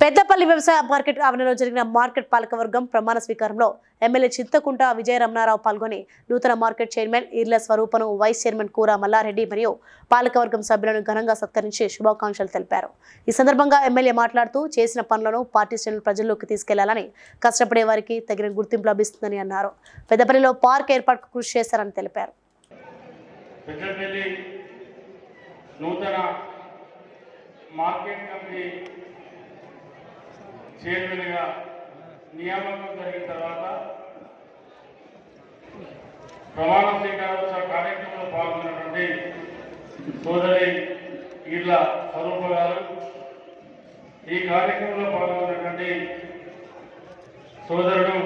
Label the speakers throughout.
Speaker 1: పెద్దపల్లి వ్యవసాయ మార్కెట్ ఆవరణలో జరిగిన మార్కెట్ పాలకవర్గం ప్రమాణ స్వీకారంలో ఎమ్మెల్యే చింతకుంట విజయ రమణారావు పాల్గొని నూతన మార్కెట్ చైర్మన్ ఈర్ల స్వరూపను వైస్ చైర్మన్ కూర మల్లారెడ్డి మరియు పాలకవర్గం సభ్యులను ఘనంగా సత్కరించి శుభాకాంక్షలు తెలిపారు. ఈ సందర్భంగా ఎమ్మెల్యే మాట్లాడుతూ చేసిన పనులను పార్టీ శ్రేణులు ప్రజల్లోకి తీసుకెళ్ళాలని కష్టపడే వారికి తగిన గుర్తింపు లభిస్తుందని అన్నారు. పెద్దపల్లిలో పార్క్ ఏర్పాటుకు కృషి చేశారని తెలిపారు.
Speaker 2: నూతన మార్కెట్ కమిటీ చైర్మన్గా నియామకం జరిగిన తర్వాత ప్రమాణ స్వీకారోత్సవ కార్యక్రమంలో పాల్గొన్నటువంటి సోదరి ఈర్ల స్వరూప గారు ఈ కార్యక్రమంలో పాల్గొన్నటువంటి సోదరుడు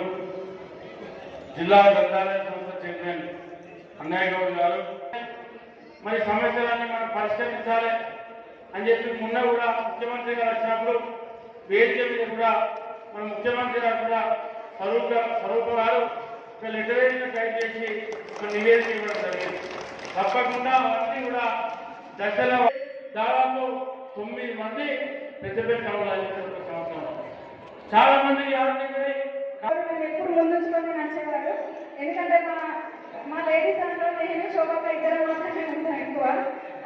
Speaker 2: జిల్లా గ్రంథాలయ సంస్థ చైర్మన్ అన్నయ్య గౌడ్ గారు. మరి సమస్యలన్నీ మనం పరిష్కరించాలి అని చెప్పి మొన్న కూడా ముఖ్యమంత్రి గారు వచ్చినప్పుడు వేదిక మీద కూడా మన ముఖ్యమంత్రి గారు కూడా స్వరూప స్వరూప గారు ఒక లెటర్ టైప్ చేసి ఒక నివేదిక ఇవ్వడం జరిగింది. తప్పకుండా అవన్నీ కూడా దశలో దాదాపు తొమ్మిది మంది పెద్ద పెద్ద అవ్వాలి సంవత్సరం. చాలా మంది ఎవరిని
Speaker 3: నేను ఎప్పుడు ముందుంచుకొని నడిచేవారు. ఎందుకంటే మా మా లేడీస్ దాంట్లో నేను శోభక్క ఇద్దరు మాత్రమే ఉంటాను ఎక్కువ.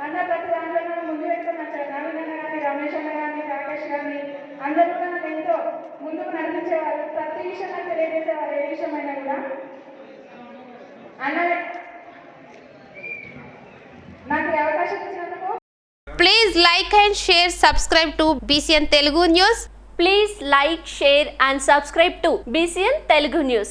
Speaker 3: అన్న ప్రతి దాంట్లో ముందు పెట్టుకొని నచ్చారు నవీన్ అన్న కానీ రమేష్ అన్న కానీ రాకేష్ కానీ అందరూ కూడా నాకు ఎంతో ముందుకు నడిపించేవారు ప్రతి విషయం నాకు తెలియజేసేవారు ఏ విషయమైనా కూడా అన్న నాకు ఈ అవకాశం ఇచ్చినందుకు
Speaker 4: Please like and share, subscribe to BCN Telugu News.
Speaker 5: Please like, share and subscribe to BCN Telugu News.